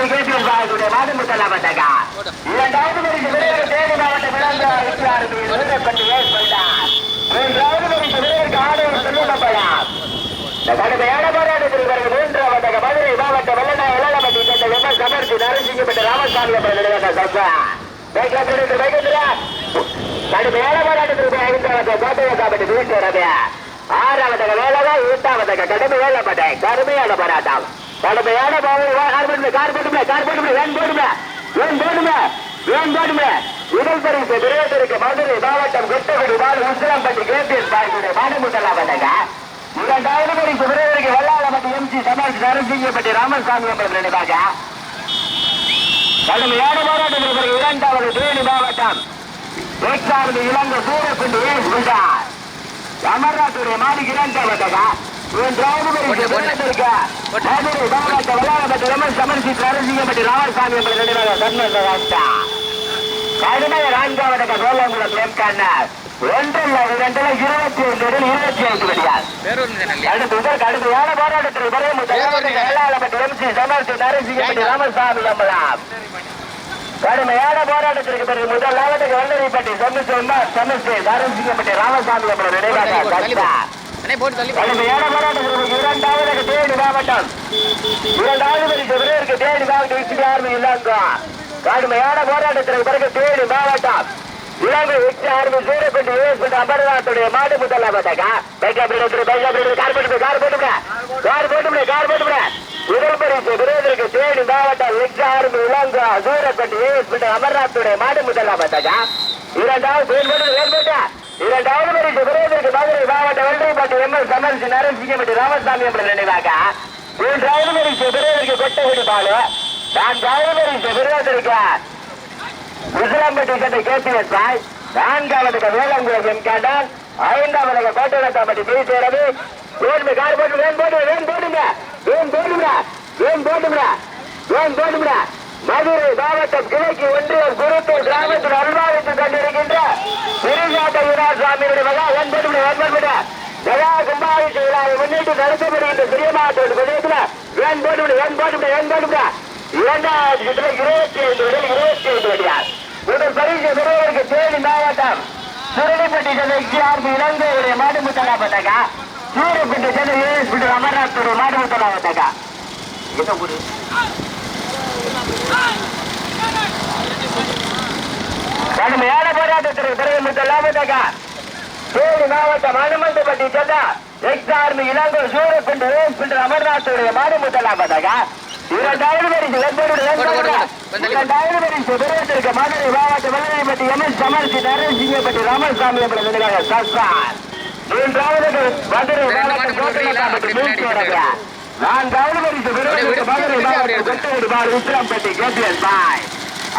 நிகழ்ச்சியில் கேபிஎஸ் பாலகுடைய மாதமுத்தலாமட்டக இரண்டாவது மணிக்கு விளையாட தேனி மாவட்ட விளங்க விளையாட்டு ஏற்பட்டார் மூன்றாவது மணிக்கு விளையாட்டு ஆணையம் செல்லுமப்படாம் கடுமையான போராட்டத்தில் பிறகு மூன்றாவதாக மதுரை மாவட்ட வெள்ளனா வெள்ளப்பட்டி சென்ற எம்எஸ் சமர்த்தி நரசிங்கப்பட்ட ராமசாமி அவர்கள் நிலையாக சர்ச்சா கடுமையான போராட்டத்திற்கு ஐந்தாவது கோட்டையை காப்பட்டு வீழ்ச்சி ஆறாவதாக வேலவா எட்டாவதாக கடுமை வேலப்பட்டை கடுமையான போராட்டம். கடுமையான கார் போடுமே கார் போடுமே கார் போடுமே வேன் போடுமே வேன் போடுமே வேன் போடுமே முதல் பரிசு விரைவதற்கு மதுரை மாவட்டம் கொட்டகுடி வால் உசிலம்பட்டி கேபிஎஸ் பாய்க்குடைய மாடமுட்டலாமட்டங்க இரண்டாவது பரிசு விரைவதற்கு வெள்ளாளப்பட்டி எம்ஜி சமாஜ் நரசிங்கப்பட்டி ராமசாமி என்பது நினைவாக கடுமையான போராட்டம் பிறகு இரண்டாவது தேனி மாவட்டம். எட்டாவது இலங்கை சூரக்குண்டு விட்டார் அமர்நாத்துடைய மாளிகை இரண்டாவது மூன்றாவது பரிசு மதுரை மாவட்ட வெள்ளாளப்பட்டி ரமேஷ் சமர்சி நரசிங்கப்பட்டி ராமசாமி அவர்கள் நினைவாக தர்மராஜா கடுமைய நான்காவதாக சோழங்குளம் எம்கண்ணர் ஒன்றில் இரண்டில் இருபத்தி ஒன்றில் இருபத்தி ஐந்து அடுத்து கடுமையான போராட்டத்தில் வரையும் வெள்ளாளப்பட்டி எம்சி சமர்த்தி நரசிங்கப்பட்டி ராமசாமி அம்பலாம் கடுமையான போராட்டத்திற்கு பிறகு முதலாவது வல்லரிப்பட்டி சமஸ்தே சமஸ்தே நரசிங்கப்பட்டி ராமசாமி அம்பலம் நினைவாக அண்ணே போட்டு தள்ளி போ. கடுமையான போராட்டத்திற்கு இரண்டாவது தேனி மாவட்டம். இரண்டாவது பரிசு விரைவிற்கு தேனி மாவட்டம் இச்சு ஆர்மி இல்லாங்க கடுமையான போராட்டத்திற்கு பிறகு தேனி மாவட்டம். இலங்கை இச்சு ஆர்மி சூரப்பட்டு ஏற்பட்டு அமர்நாத்துடைய மாடு முதலாவதாக. பைக்கா பிடித்து பைக்கா பிடித்து கார் போட்டு கார் போட்டு கார் போட்டு கார் போட்டு முதல் பரிசு விரைவிற்கு தேனி மாவட்டம் இச்சு ஆர்மி இலங்கை சூரப்பட்டு ஏற்பட்டு அமர்நாத்துடைய மாடு முதலாவதாக. இரண்டாவது பேர் போட்டு வேர் போட்டா. இரண்டாவது பரிசு விரைவிற்கு மதுரை மாவட்ட வெள்ளைப்பட்டு எம் எஸ் ராமசாமி என்ற நினைவாக மூன்றாவது பரிசு விரைவிற்கு கொட்டகுடி பாலு. கேபிஎஸ் பாய் எம் பி கார் போட்டு வேன் போட்டு வேன் போடுங்க வேன் போடுங்க வேன் போடுங்க வேன் போடுங்க மதுரை மாவட்டம் கிழக்கு ஒன்றிய குருத்தூர் கிராமத்தில் அருள்வாளித்து கொண்டிருக்கின்ற திருநாட்ட யுவராஜாமியுடைய மகா வேன் போடுங்க மகா கும்பாபிஷேக விழாவை முன்னிட்டு நடத்தப்படுகின்ற பிரியமாத்தோடு பிரதேசத்தில் வேன் போடுங்க வேன் போடுங்க வேன் போடுங்க இரண்டாவது சுற்றுல இருபத்தி ஐந்து முதல் இருபத்தி ஐந்து வழியார் முதல் பரிசு பெறுவதற்கு தேனி மாவட்டம் சுரணிப்பட்டி சென்னை ஆர்பி இலங்கையுடைய மாடுமுத்தலா பட்டாக்கா சூரப்பட்டி சென்னை ஏஎஸ்பி அமர்நாத்துடைய மாடுமுத்தலா பட்டாக்கா என்ன ஊரு? கடுமையான போராட்டத்திற்கு பிறகு முதலாம் பட்டாக்கா தேனி மாவட்டம் அனுமந்தப்பட்டி சென்னா எக்ஸ் ஆர்மி இலங்கை சூரப்பட்டி ஏஎஸ்பி அமர்நாத்துடைய மாடுமுத்தலா பட்டாக்கா இரண்டாவது பரிசு வெண்போடு இரண்டாவது பரிசு பெறுவதற்கு மதுரை மாவட்ட வெள்ளரிப்பட்டி எம். எஸ். சமர்த்தி நரசிங்கப்பட்டி ராமசாமி நிலையாக சர்க்கார் மூன்றாவது மதுரை மாவட்டம் மூச்சோரங்க நான்காவது பரிசு பெறுவதற்கு மதுரை மாவட்டம் கொட்டூர் பால் உத்திரம்பட்டி கேபிஎஸ் பாய்.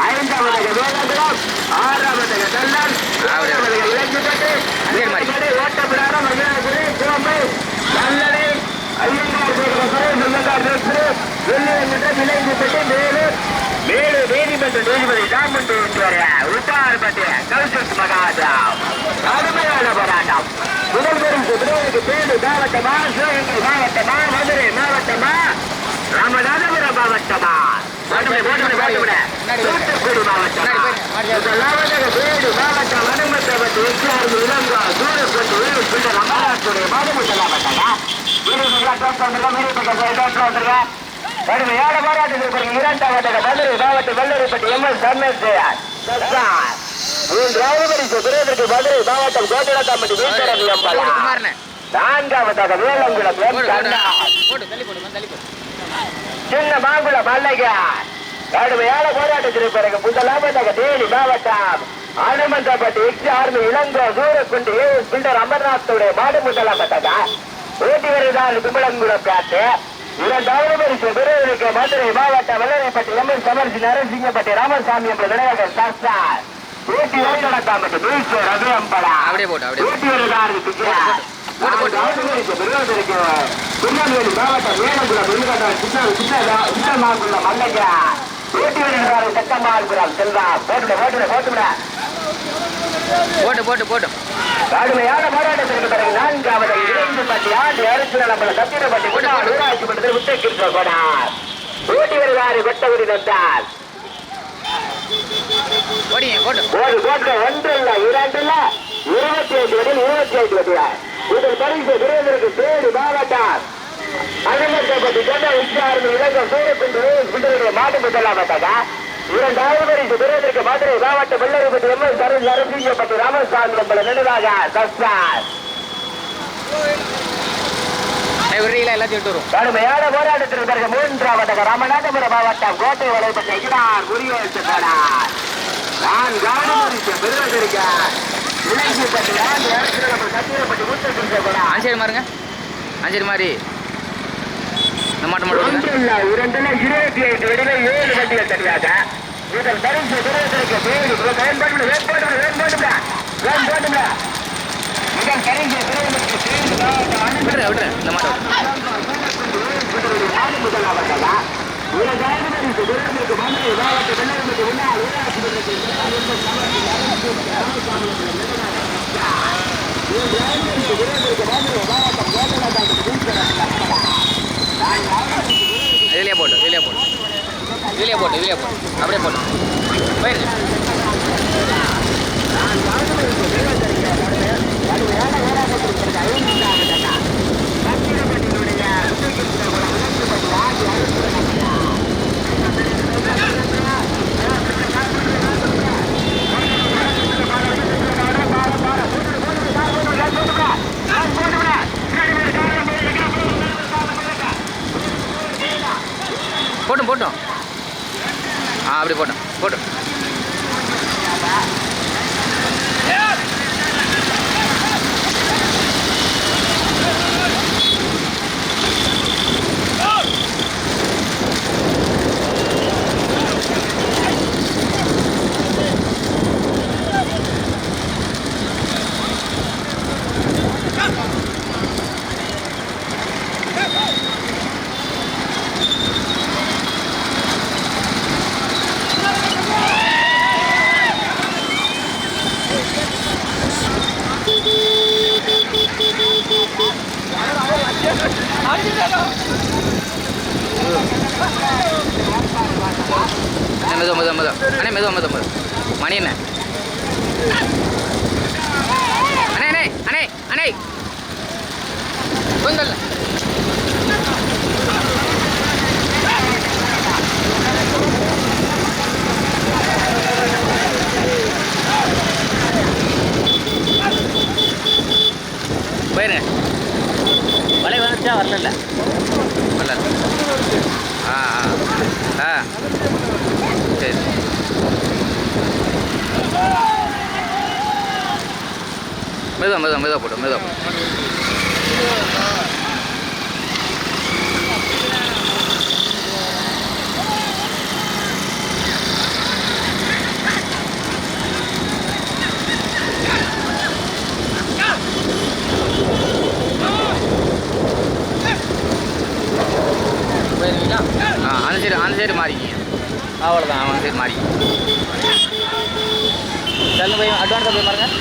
ஐந்தாவது வேலாந்திரம் ஆறாவது நெல்லன் ஏழாவது இலக்கிப்பட்டு ஓட்டப்பிடாரம் மகிழாபுரி சிவம்பை நல்லடை ஐயங்கார் நல்லங்கார் சுரேஷ் வெள்ளியங்கிட்ட விலைங்கிட்ட மேலு மேலு நீதிமன்ற நீதிபதி டாமண்டு உத்தாரப்பட்டி கௌசத் மகாஜாம் கடுமையான போராட்டம். முதல் பரிசு பிரிவுக்கு பேரு மாவட்டமா சிவகங்கை மாவட்டமா மதுரை மாவட்டமா ராமநாதபுரம் மாவட்டமா. மாவட்டமா. மாவட்டம் அனுமத்தப்பட்டு எச்ஆர் இளங்கா சூரப்பட்டு உயிர் அமராத்துடைய மாதமுத்தலா மாட்டாங்க கடுமையான போராட்டத்திற்கு இரண்டாவது மதுரை மாவட்டம் வெள்ளரிப்பட்டி எம் எஸ் சர்மேஸ்வரர் மூன்றாவது பரிசு மதுரை மாவட்டம் குமாரண்ணே நான்காவதாக போடு சின்ன மாங்குளம் மல்லையா கடுமையான போராட்டத்திற்கு பிறகு முதலாவதாக தேனி மாவட்டம் அனுமந்தப்பட்டி எக்ஸ் ஆர்மி இளங்கோ சூரக்குண்டு பிண்டர் அமர்நாத்துடைய மாடு முதலாவதாக ஓட்டி வருகிறார் கும்பலங்குளம் காட்டு. இரண்டாவது பரிசு பெறுவதற்கு மதுரை மாவட்டம் வெள்ளரைப்பட்டி எம் எஸ் சமர்ஜி நரசிங்கப்பட்டி ராமசாமி என்ற விநாயகர் சாஸ்தா ஊட்டி வழிநடத்தாமட்டு மீசோ ரவி அம்பலா. ஊட்டி. பெறுவதற்கு திருநெல்வேலி மாவட்டம் வேலங்குளம் வெள்ளிக்கட்டம் சின்ன சின்ன சின்னமாகுள்ள மல்லையா ஊட்டி வருகிறாரு சட்டமாகுளம் செல்வா போட்டுட போட்டுட போட்டுட போட்டு போட்டு போட்டு. கடுமையான போராட்டத்திற்கு பிறகு நான்காவது இணைந்து பட்டி ஆண்டு அரசு நம்மள சத்திரப்பட்டி முன்னாள் ஊராட்சி மன்றத்தில் முத்தக்கிருஷ்ண போனார் ஊட்டி வருகிறாரு கொட்டகுடி வந்தார் ஒரு கோட்டை ஒன்று இல்ல இரண்டு இல்ல இருபத்தி ஐந்து வரையில் இருபத்தி ஐந்து வரையில். இதில் பரிசு விருந்திற்கு தேடி மாவட்டம். அகமத்தப்பட்டி கொண்ட உச்சார்ந்த இலக்கம் விடுதலை மாட்டு பார்த்தாங்க இரண்டாவது பரிசு விருந்திற்கு மதுரை மாவட்டம் வெள்ளரிப்பட்டி எம் எஸ் சரஸ் நரசிங்கப்பட்டி ராமசாமி நம்மள நினைவாக சஸ்தார் கடுமையான போராட்டத்திற்கு பிறகு மூன்றாவதாக ராமநாதபுரம் மாவட்டம் கோட்டை வளைப்பட்ட இகிறார் முறியடித்து போனார் நான் கவனமளித்த பெறுவதற்கு இலக்கியப்பட்டு ஆண்டு அஞ்சேரி மாருங்க அஞ்சேரி மாதிரி மாட்டு மாட்டு விடுங்க. ஒன்றுல இரண்டுல இருபத்தி ஐந்து வெடில ஏழு வண்டிகள் தனியாக இதன் பரிசு பெறுவதற்கு ஏழு இதன் பரிசு விட்டுரு விட்டுரு இந்த மாட்டை விட்டுரு. இதுலயே போட்டு இதுலயே போட்டு. இதுலயே போட்டு இதுலயே போட்டு. அப்படியே போட்டு. போயிருங்க போட்டும் மெதுவா மெதுவா மெதுவா போட்டு மெதுவா போட்டு ஆ அந்த சைடு அந்த சைடு மாறிக்கிங்க அவ்வளோதான் அந்த சைடு மாறிக்கிங்க தள்ளு போய் அட்வான்ஸாக போய் பாருங்கள்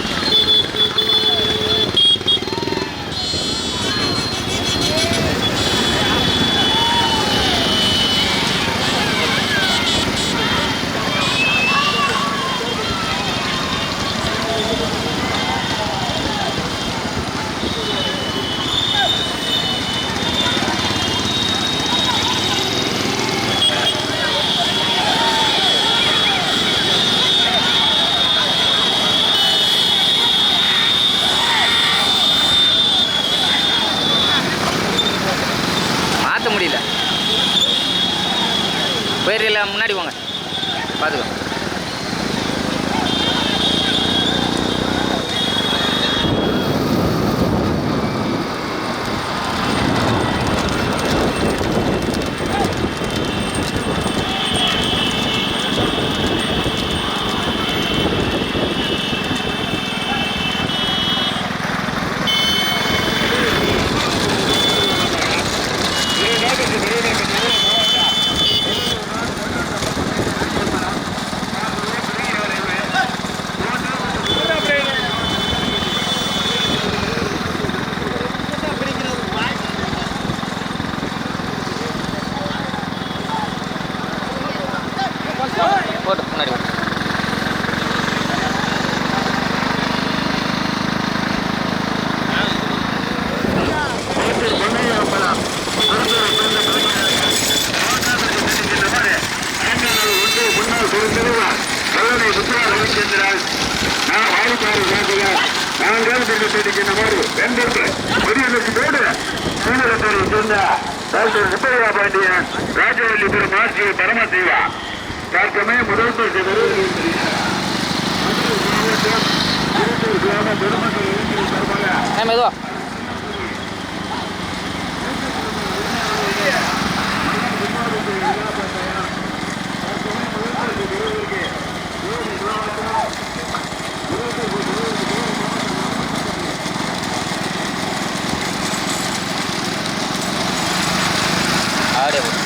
பாருங்க ராஜேந்திரன் நான் வாய்ப்பாடு சாப்பிடுகிறேன் நாங்கள் பிடிக்கின்ற மாதிரி வென்றது பெரிய போடு சூழலத்தோடு சேர்ந்த டாக்டர் சுப்பையா பாண்டியன் ராஜவல்லிபுரம் ஆட்சி பரமதேவா தற்சமே முதல் பரிசு பெறுவதற்கு கிராம பெருமக்கள் சார்பாக ஏ மெதுவா அப்படியே போடு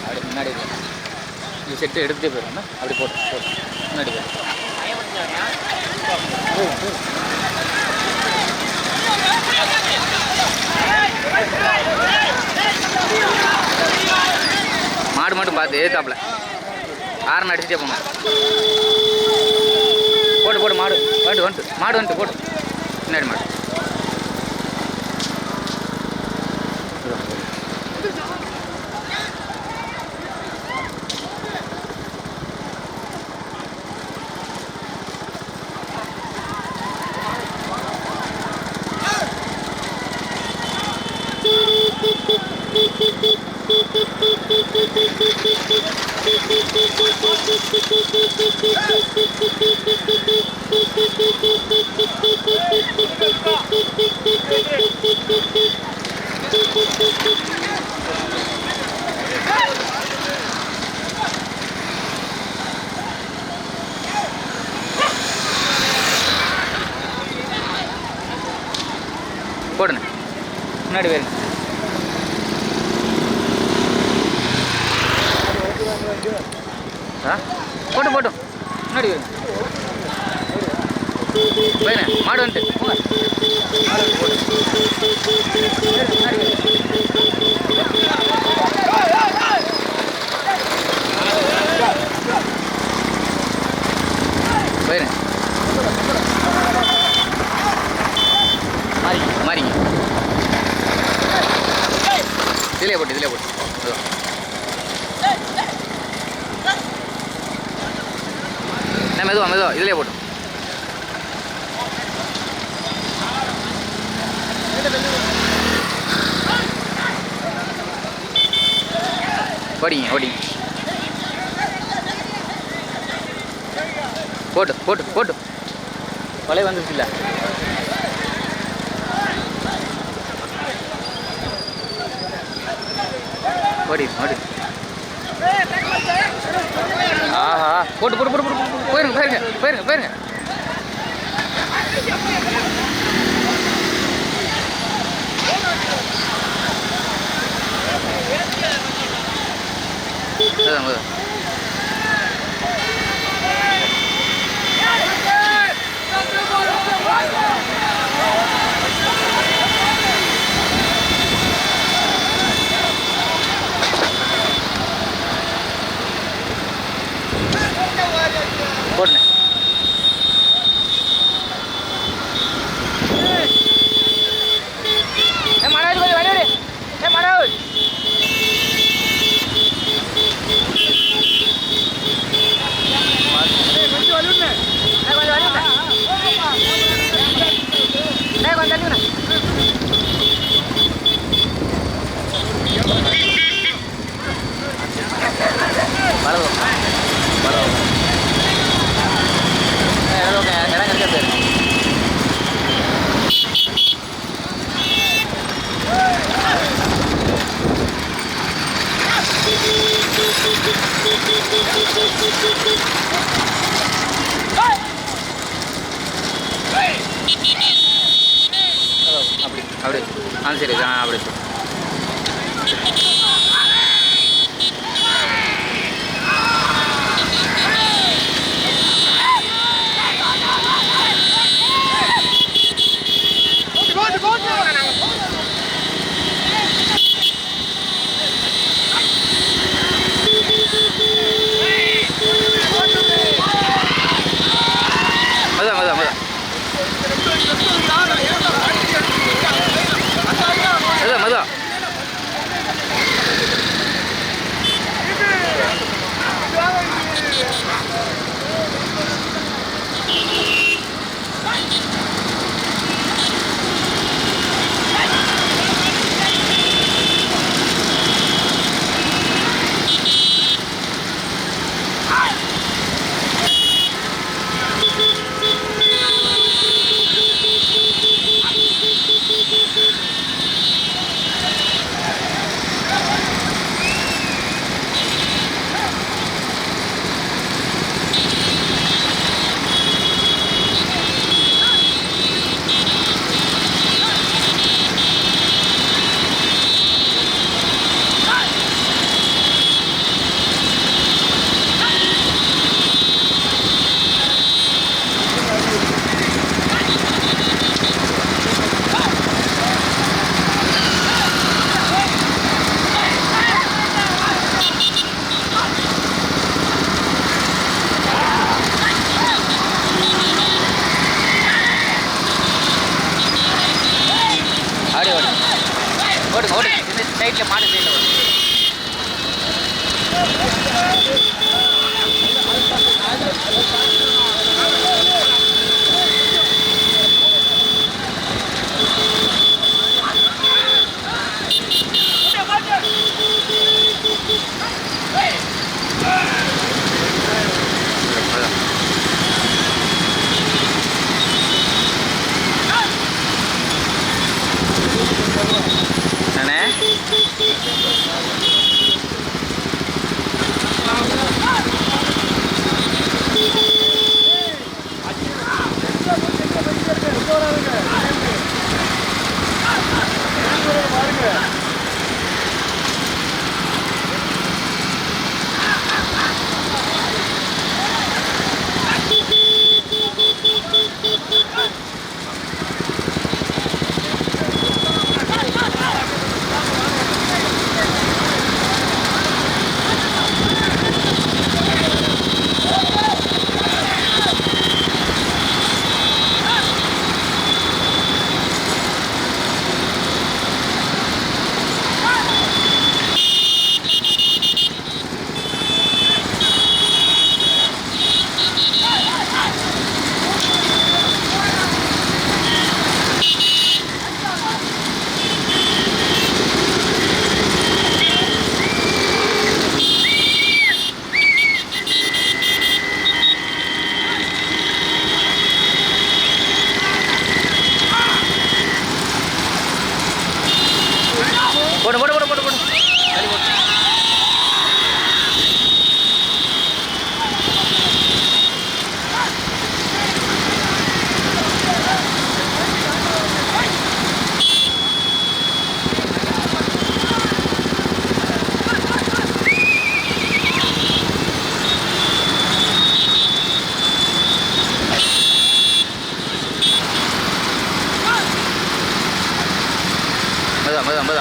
அப்படி முன்னாடி போ. இது செட்டு எடுத்துகிட்டே போயிடுவாங்க அப்படி போட்டு போட்டு. முன்னாடி மாடு மட்டும் பார்த்து எதிர்த்தாப்புல ஆரன் அடிச்சுட்டே போங்க போட்டு போட்டு மாடு வந்துட்டு வந்துட்டு மாடு வந்துட்டு போட்டு. பின்னாடி மாடு. ஓடி ஓடி ஆஹா போட்டு போட்டு போட்டு போட்டு போட்டு. போயிருங்க போயிருங்க போயிருங்க போயிருங்க அதான், அதான்.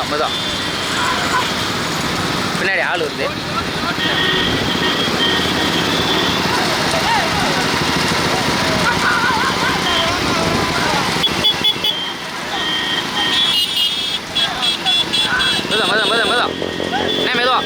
மதம் மதம் மதம் மதம் பின்னாடி ஆள் வருது மதம் மதம் மதம் மதம் என்ன மெதுவா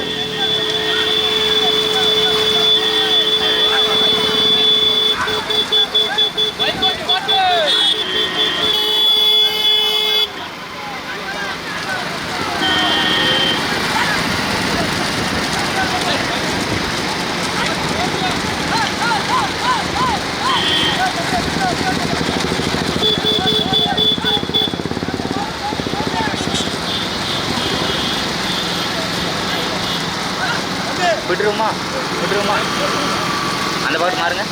விட்டுருமா விட்டுருமா அந்த பக்கத்து மாறுங்க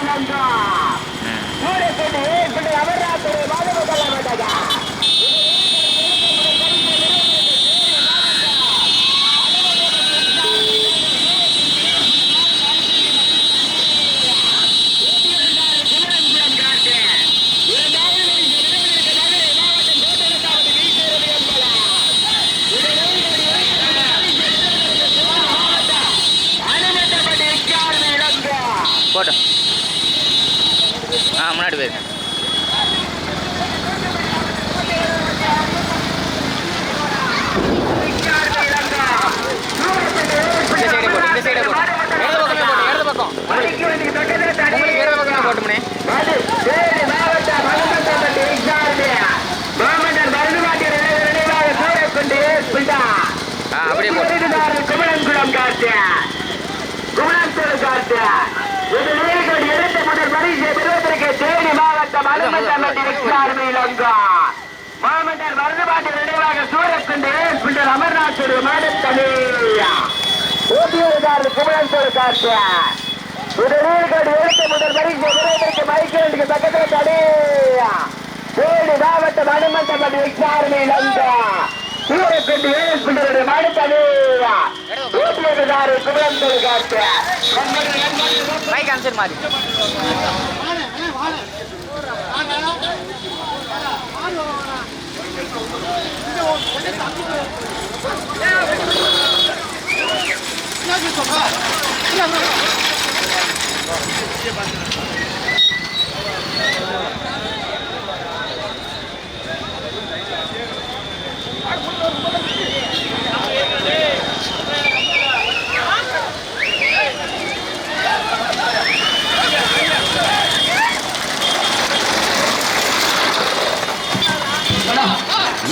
இலங்கா சூரப்பேட்டை ஏற்பட்டு அமர்நாத்துறை மாதவ கொள்ள மாட்டாங்க அனுமதிப்படி எக்காரணம் இலங்கா போட்டோம் ஆ முன்னாடி போயிருங்க இந்த சைடே போட்டு இந்த சைடே போட்டு இடது பக்கமே போட்டு இடது பக்கம் உங்களுக்கு உங்களுக்கு இடது பக்கமே போட்டுமனே ஆ அப்படியே போட்டு குமரன்குளம் காட்டு குமரன்குளம் காட்டு இது நீலகோடி எடுத்த முதல் பரிசை பெறுவதற்கு தேனி மாவட்டம் மாமன்னர் மருதுபாட்டின் நினைவாக சூரக்குண்டு பின்னர் அமர்நாத் மாடத்தனியா ஊட்டியூர்காரர் குமரன்குளம் காட்டு இது நீலகோடி எடுத்த முதல் பரிசை பெறுவதற்கு மைக்கேலுக்கு பக்கத்தில் தனியா தேனி மாவட்டம் அலுமத்தம்பட்டி எக்ஸார்மி இலங்கா சூரக்குண்டு பின்னர் மாடத்தனியா ஊட்டியூர்காரர் குமரன்குளம் காட்டு மைக் ஆன்சர் மாதிரி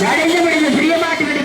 நடைஞ்ச முடிந்த பிரியமாட்டு